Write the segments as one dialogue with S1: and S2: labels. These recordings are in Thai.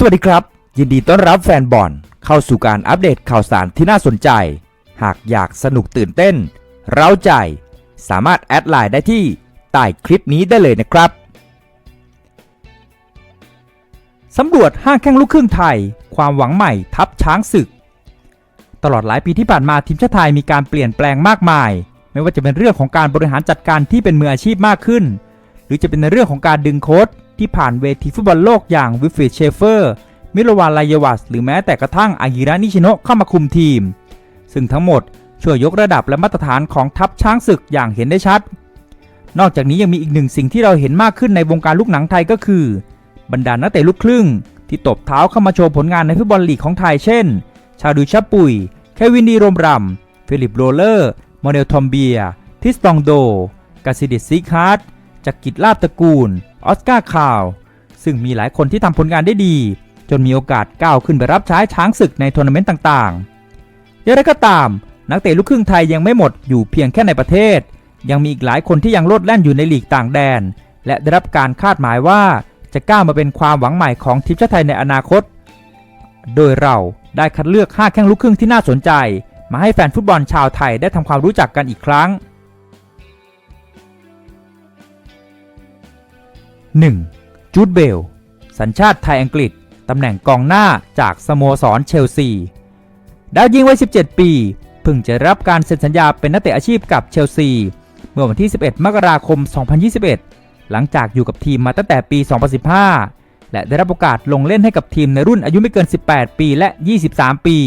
S1: สวัสดีครับ ยินดีต้อนรับแฟนบอลเข้าสู่การอัปเดตข่าวสารที่น่าสนใจ หากอยากสนุกตื่นเต้น เร้าใจ สามารถแอดไลน์ได้ที่ใต้คลิปนี้ได้เลยนะครับสำรวจห้างแข้งลูกครึ่งไทย ความหวังใหม่ทับช้างศึก ตลอดหลายปีที่ผ่านมาทีมชาติไทยมีการเปลี่ยนแปลงมากมาย ไม่ว่าจะเป็นเรื่องของการบริหารจัดการที่เป็นมืออาชีพมากขึ้น หรือจะเป็นในเรื่องของการดึงโค้ช ที่ผ่านเวทีฟุตบอลโลกอย่างวิฟฟิดเชฟเฟอร์ มิโลวานลายวัสหรือแม้แต่กระทั่งอากิระนิชิโนะเข้ามาคุมทีม ซึ่งทั้งหมดช่วยยกระดับและมาตรฐานของทัพช้างศึกอย่างเห็นได้ชัด นอกจากนี้ยังมีอีกหนึ่งสิ่งที่เราเห็นมากขึ้นในวงการลูกหนังไทยก็คือ บรรดานักเตะลูกครึ่ง ที่ตบเท้าเข้ามาโชว์ผลงานในฟุตบอลลีกของไทยเช่น ชาดูชาปุยเควินดีโรมรัมฟิลิปโรเลอร์โมเนลทอมเบีย ทิสตองโดกาซิดิซิกฮาร์ดจักกิจลาบตระกูล ออสการ์คาว ซึ่งมีหลายคนที่ทำผลงานได้ดี จนมีโอกาสก้าวขึ้นไปรับใช้ช้างศึกในทัวร์นาเมนต์ต่างๆอย่างไรก็ตาม นักเตะลูกครึ่งไทยยังไม่หมดอยู่เพียงแค่ในประเทศ ยังมีอีกหลายคนที่ยังโลดแล่นอยู่ในลีกต่างแดน และได้รับการคาดหมายว่าจะก้าวมาเป็นความหวังใหม่ของทีมชาติไทยในอนาคต โดยเราได้คัดเลือก 5 แข้งลูกครึ่งที่น่าสนใจ มาให้แฟนฟุตบอลชาวไทยได้ทำความรู้จักกันอีกครั้ง 1. จูดเบล สัญชาติไทยอังกฤษ ตำแหน่งกองหน้าจากสโมสรเชลซี ดาวยิงวัย 17 ปี เพิ่งจะรับการเซ็นสัญญาเป็นนักเตะอาชีพกับเชลซี เมื่อวันที่ 11 มกราคม 2021 หลังจากอยู่กับทีมมาตั้งแต่ปี 2015 และได้รับโอกาสลงเล่นให้กับทีมในรุ่นอายุไม่เกิน 18 ปีและ 23 ปี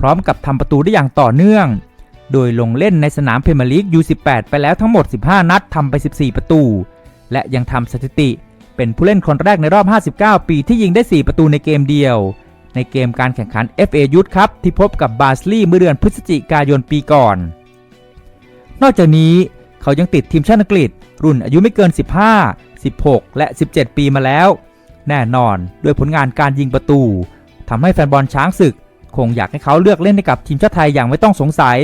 S1: พร้อมกับทำประตูได้อย่างต่อเนื่อง โดยลงเล่นในสนามเพรเมียร์ลีก U18 ไปแล้วทั้งหมด 15 นัดทำไป 14 ประตู และยังทำสถิติ เป็นผู้เล่นคนแรกในรอบ 59 ปีที่ยิงได้ 4 ประตูในเกมเดียว ในเกมการแข่งขัน FA Youth Cup ที่พบกับบาสลีย์เมื่อเดือนพฤศจิกายนปีก่อน นอกจากนี้เขายังติดทีมชาติอังกฤษ รุ่นอายุไม่เกิน 15 16 และ 17 ปีมาแล้ว แน่นอนด้วยผลงานการยิงประตูทำให้แฟนบอลช้างศึก คงอยากให้เขาเลือกเล่นให้กับทีมชาติไทยอย่างไม่ต้องสงสัย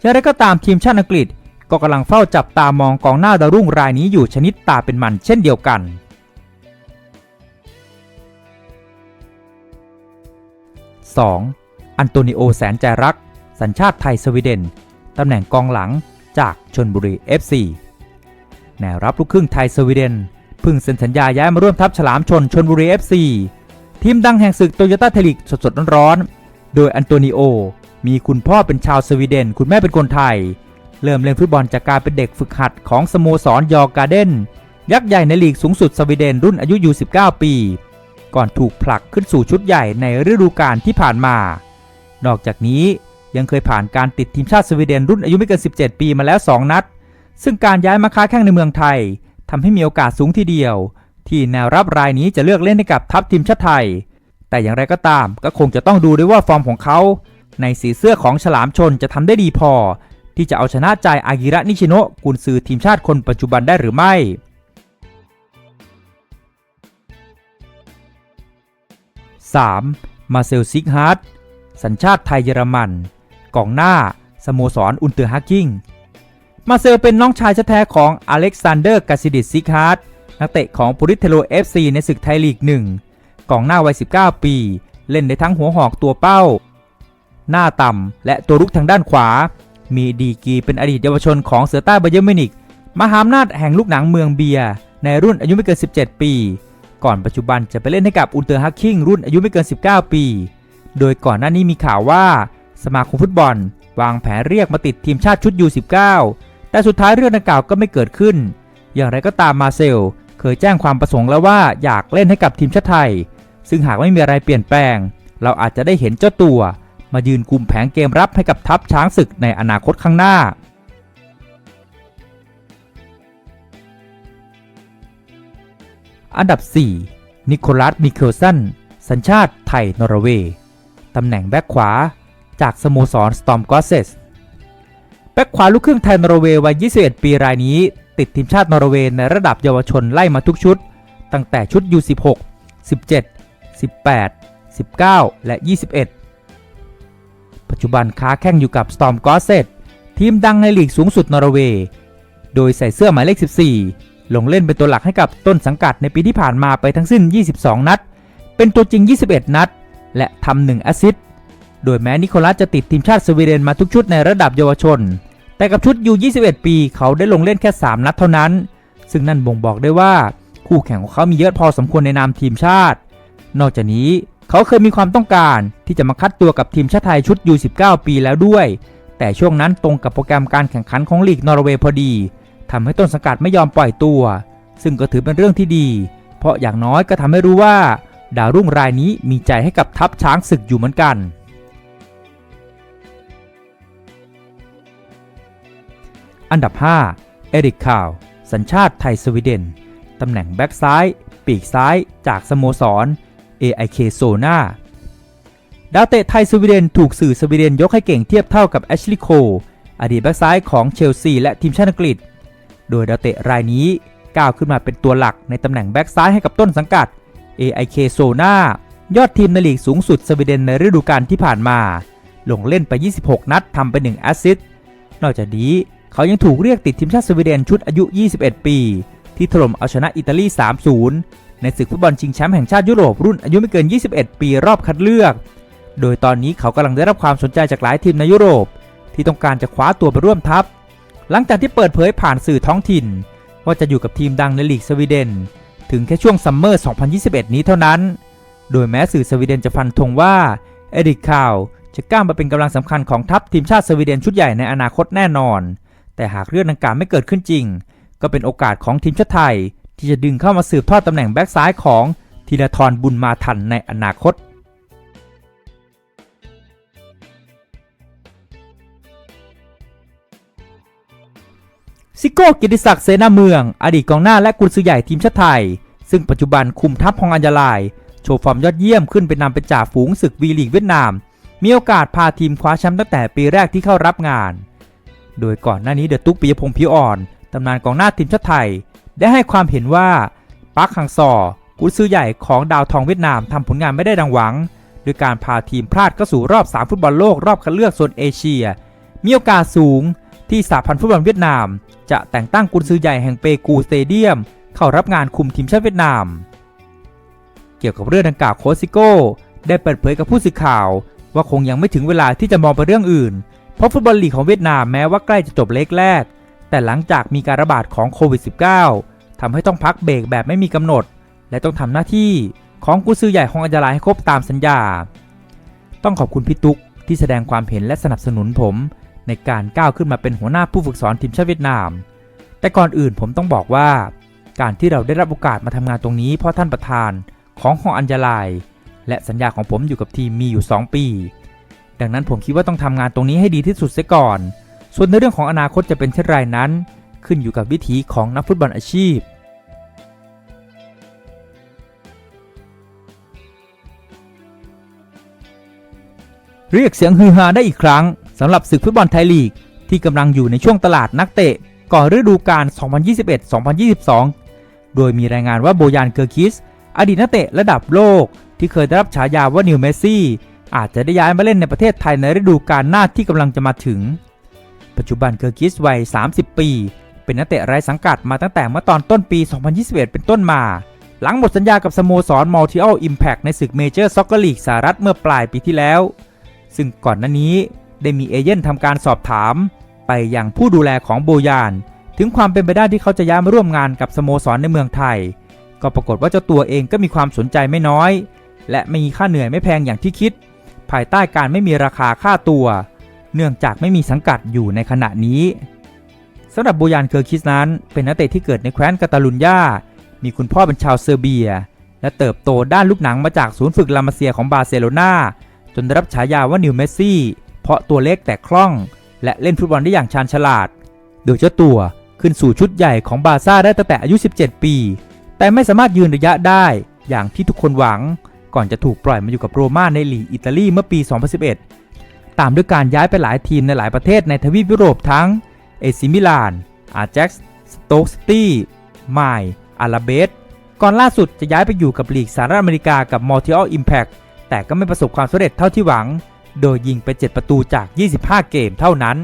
S1: อย่างไรก็ตามทีมชาติอังกฤษ ก็กำลังเฝ้าจับตามองกองหน้าดาวรุ่งรายนี้อยู่ชนิดตาเป็นมันเช่นเดียวกัน 2. อันโตนิโอแสนใจรัก สัญชาติไทยสวีเดน ตำแหน่งกองหลังจากชนบุรี FC แนวรับลูกครึ่งไทยสวีเดนเพิ่งเซ็นสัญญาย้ายมาร่วมทัพฉลามชนชนบุรี FC ทีมดังแห่งศึกโตโยต้าเทลิกสดๆร้อนๆโดยอันโตนิโอ มีคุณพ่อเป็นชาวสวีเดน คุณแม่เป็นคนไทย เริ่มเล่นฟุตบอลจากการเป็นเด็กฝึกหัดของสโมสรยอร์การ์เดนยักษ์ใหญ่ในลีกสูงสุดสวีเดนรุ่นอายุอยู่19 ปี ก่อนถูกผลักขึ้นสู่ชุดใหญ่ในฤดูกาลที่ผ่านมา นอกจากนี้ยังเคยผ่านการติดทีมชาติสวีเดนรุ่นอายุไม่เกิน 17 ปีมาแล้ว 2 นัด ซึ่งการย้ายมาค้าแข่งในเมืองไทยทำให้มีโอกาสสูงทีเดียว ที่แนวรับรายนี้จะเลือกเล่นให้กับทัพทีมชาติไทย แต่อย่างไรก็ตามก็คงจะต้องดูด้วยว่าฟอร์มของเขา ในสีเสื้อของฉลามชนจะทำได้ดีพอ ที่จะเอาชนะใจอากิระนิชิโนะกุนซือทีมชาติคนปัจจุบันได้หรือไม่ 3. มาเซลซิกฮาร์ดสัญชาติไทยเยอรมันกองหน้า สโมสรอุนเตอร์ฮักกิ้ง มาเซลเป็นน้องชายแท้ของอเล็กซานเดอร์กาซิดิสซิกฮาร์ดนักเตะของปุริเทโล FC ในศึกไทยลีก1กองหน้าวัย 19 ปี เล่นในทั้งหัวหอกตัวเป้า หน้าต่ำและตัวรุกทางด้านขวา มีดีกีเป็นอดีตเยาวชนของเสือใต้ไบเยอร์มิวนิกมหาอำนาจแห่งลูกหนังเมืองเบียร์ในรุ่นอายุไม่เกิน 17 ปี ก่อนปัจจุบันจะไปเล่นให้กับอุลเตอร์ฮักคิงรุ่นอายุไม่เกิน 19 ปี โดยก่อนหน้านี้มีข่าวว่า สมาคมฟุตบอล วางแผนเรียกมาติดทีมชาติชุด U19 แต่สุดท้ายเรื่องดังกล่าวก็ไม่เกิดขึ้น อย่างไรก็ตามมาเซล เคยแจ้งความประสงค์แล้วว่าอยากเล่นให้กับทีมชาติไทย ซึ่งหากไม่มีอะไรเปลี่ยนแปลง เราอาจจะได้เห็นเจ้าตัว มายืนกุมแผงเกมรับให้กับทัพช้างศึกในอนาคตข้างหน้าอันดับ 4 นิโคลัส มิเคลสัน สัญชาติไทย นอร์เวย์ ตำแหน่งแบ็คขวา จากสโมสร สตอมกอสเซส แบ็คขวาลูกครึ่งไทย นอร์เวย์ วัย 21 ปี รายนี้ ติดทีมชาติ นอร์เวย์ ในระดับเยาวชนไล่มาทุกชุด ตั้งแต่ชุด U16 17 18 19 และ 21 จจุบันค้าแข่งอยู่กับ Storm g o s s e t ทีมดังในลีกสูงสุดนอร์เวย์ โดยใส่เสื้อหมายเลข 14 ลงเล่นเป็นตัวหลักให้กับต้นสังกัดในปีที่ผ่านมาไปทั้งสิ้น 22 นัดเป็นเป็นตัวจริง 21 นัด และทำหนึ่งแอสซิสต์ โดยแม้นิโคลัสจะติดทีมชาติสวีเดนมาทุกชุดในระดับเยาวชน แต่กับชุดยู21 ปีเขาได้ลงเล่นแค่ 3 นัดเท่านั้น ซึ่งนั่นบ่งบอกได้ว่าคู่แข่งของเขามีเยอะพอสมควรในนามทีมชาติ นอกจากนี้ เขาเคยมีความต้องการที่จะมาคัดตัวกับทีมชาติไทยชุด U19 ปีแล้วด้วย แต่ช่วงนั้นตรงกับโปรแกรมการแข่งขันของลีกนอร์เวย์พอดีทำให้ต้นสังกัดไม่ยอมปล่อยตัว ซึ่งก็ถือเป็นเรื่องที่ดี เพราะอย่างน้อยก็ทำให้รู้ว่า ดาวรุ่งรายนี้มีใจให้กับทัพช้างศึกอยู่เหมือนกัน อันดับ 5 เอริกคาว สัญชาติไทยสวีเดนตำแหน่งแบ็กซ้าย ปีกซ้ายจากสโมสร AIK โซนาดาวเตะไทยสวีเดนถูกสื่อสวีเดนยกให้เก่งเทียบเท่ากับแอชลีย์โคอดีตแบ็กซ้ายของเชลซีและทีมชาติอังกฤษ โดยดาวเตะรายนี้ก้าวขึ้นมาเป็นตัวหลักในตำแหน่งแบ็กซ้ายให้กับต้นสังกัด AIK โซนายอดทีมในลีกสูงสุดสวีเดนในฤดูกาลที่ผ่านมา ลงเล่นไป 26 นัดทำไป 1 แอสซิสต์ นอกจากนี้เขายังถูกเรียกติดทีมชาติสวีเดนชุดอายุ 21 ปี ที่ถล่มเอาชนะอิตาลี 3-0 ในศึกฟุตบอลชิงแชมป์แห่งชาติยุโรปรุ่นอายุไม่เกิน 21 ปีรอบคัดเลือก โดยตอนนี้เขากำลังได้รับความสนใจจากหลายทีมในยุโรป ที่ต้องการจะคว้าตัวไปร่วมทัพ หลังจากที่เปิดเผยผ่านสื่อท้องถิ่น ว่าจะอยู่กับทีมดังในลีกสวีเดน ถึงแค่ช่วงซัมเมอร์ 2021 นี้เท่านั้น โดยแม้สื่อสวีเดนจะฟันธงว่าเอริกคาวจะก้าวมาเป็นกำลังสำคัญของทัพทีมชาติสวีเดนชุดใหญ่ในอนาคตแน่นอน แต่หากเรื่องดังกล่าวไม่เกิดขึ้นจริง ก็เป็นโอกาสของทีมชาติไทย ที่จะดึงเข้ามาสืบทอดตำแหน่งแบ็กซ้ายของธีรทรบุญมาทันในอนาคตซิโก้กิติศักดิ์เสนาเมือง อดีตกองหน้าและกุนซือใหญ่ทีมชาติไทย ซึ่งปัจจุบันคุมทัพฮองอัญญาลาย โชว์ฟอร์มยอดเยี่ยมขึ้นเป็นนำเป็นจ่าฝูงศึกวีลีกเวียดนาม มีโอกาสพาทีมคว้าแชมป์ตั้งแต่ปีแรกที่เข้ารับงาน โดยก่อนหน้านี้เดอะตุ๊กปิยพงษ์ผิวอ่อนตำนานกองหน้าทีมชาติไทย ได้ให้ความเห็นว่าปักฮังซอกุนซือใหญ่ของดาวทองเวียดนามทำผลงานไม่ได้ดังหวังโดยการพาทีมพลาดเข้าสู่รอบ 3 ฟุตบอลโลกรอบคัดเลือกโซนเอเชีย มีโอกาสสูงที่สหพันธ์ฟุตบอลเวียดนาม จะแต่งตั้งกุนซือใหญ่แห่งเปกูสเตเดียม เข้ารับงานคุมทีมชาติเวียดนาม เกี่ยวกับเรื่องดังกล่าวโคชซิโก้ ได้เปิดเผยกับผู้สื่อข่าว ว่าคงยังไม่ถึงเวลาที่จะมองไปเรื่องอื่น เพราะฟุตบอลลีกของเวียดนามแม้ว่าใกล้จะจบเล็กแรก แต่หลังจากมีการระบาดของโควิด -19 ทำให้ต้องพักเบรกแบบไม่มีกำหนด และต้องทำหน้าที่ของกุซือใหญ่ของอัญญาลายให้ครบตามสัญญา ต้องขอบคุณพี่ตุ๊กที่แสดงความเห็นและสนับสนุนผม ในการก้าวขึ้นมาเป็นหัวหน้าผู้ฝึกสอนทีมชาติเวียดนาม แต่ก่อนอื่นผมต้องบอกว่า การที่เราได้รับโอกาสมาทำงานตรงนี้เพราะท่านประธานของหองอัญญาลายและสัญญาของผมอยู่กับทีมมีอยู่ 2 ปี ดังนั้นผมคิดว่าต้องทำงานตรงนี้ให้ดีที่สุดเสียก่อน ส่วนในเรื่องของอนาคตจะเป็นเช่นไรนั้น ขึ้นอยู่กับวิถีของนักฟุตบอลอาชีพเรียกเสียงฮือฮาได้อีกครั้งสำหรับศึกฟุตบอลไทยลีก ที่กำลังอยู่ในช่วงตลาดนักเตะ ก่อนฤดูกาล 2021-2022 โดยมีรายงานว่าโบยานเกอร์คิส อดีตนักเตะระดับโลก ที่เคยได้รับฉายาว่านิวเมสซี่ อาจจะได้ย้ายมาเล่นในประเทศไทยในฤดูกาลหน้าที่กำลังจะมาถึง ปัจจุบันเกอร์คิสวัย 30 ปี เป็นนักเตะไร้สังกัดมาตั้งแต่เมื่อตอนต้นปี 2021 เป็นต้นมา หลังหมดสัญญากับสโมสรมอลติออลอิมแพกในศึกเมเจอร์ซ็อกเกอร์ลีกสหรัฐเมื่อปลายปีที่แล้ว ซึ่งก่อนหน้านี้ได้มีเอเย่นทำการสอบถาม ไปยังผู้ดูแลของโบยาน ถึงความเป็นไปได้ที่เขาจะย้ายมาร่วมงานกับสโมสรในเมืองไทย ก็ปรากฏว่าเจ้าตัวเองก็มีความสนใจไม่น้อย และไม่มีค่าเหนื่อยไม่แพงอย่างที่คิด ภายใต้การไม่มีราคาค่าตัว เนื่องจากไม่มีสังกัดอยู่ในขณะนี้สำหรับโบยานเคอร์คิสนั้น เป็นนักเตะที่เกิดในแคว้นกาตาลุญญา มีคุณพ่อเป็นชาวเซอร์เบีย และเติบโตด้านลูกหนังมาจากศูนย์ฝึกลามาเซียของบาร์เซโลนาจนได้รับฉายาว่านิวเมสซี่ เพราะตัวเล็กแต่คล่อง และเล่นฟุตบอลได้อย่างชาญฉลาด โดยเจ้าตัวขึ้นสู่ชุดใหญ่ของบาร์ซ่าได้ตั้งแต่อายุ 17 ปี แต่ไม่สามารถยืนระยะได้อย่างที่ทุกคนหวัง ก่อนจะถูกปล่อยมาอยู่กับโรม่าในลีกอิตาลีเมื่อปี 2011 ตามด้วยการย้ายไปหลายทีมในหลายประเทศในทวีปยุโรปทั้งเอซิมิลานอาแจ็กซ์สโต๊กซิตี้ไมล์อาราเบสก่อนล่าสุดจะย้ายไปอยู่กับลีกสหรัฐอเมริกากับมอ t ิออลอิมแพกแต่ก็ไม่ประสบความสำเร็จเท่าที่หวัง โดยยิงไป 7 ประตูจาก 25 เกมเท่านั้น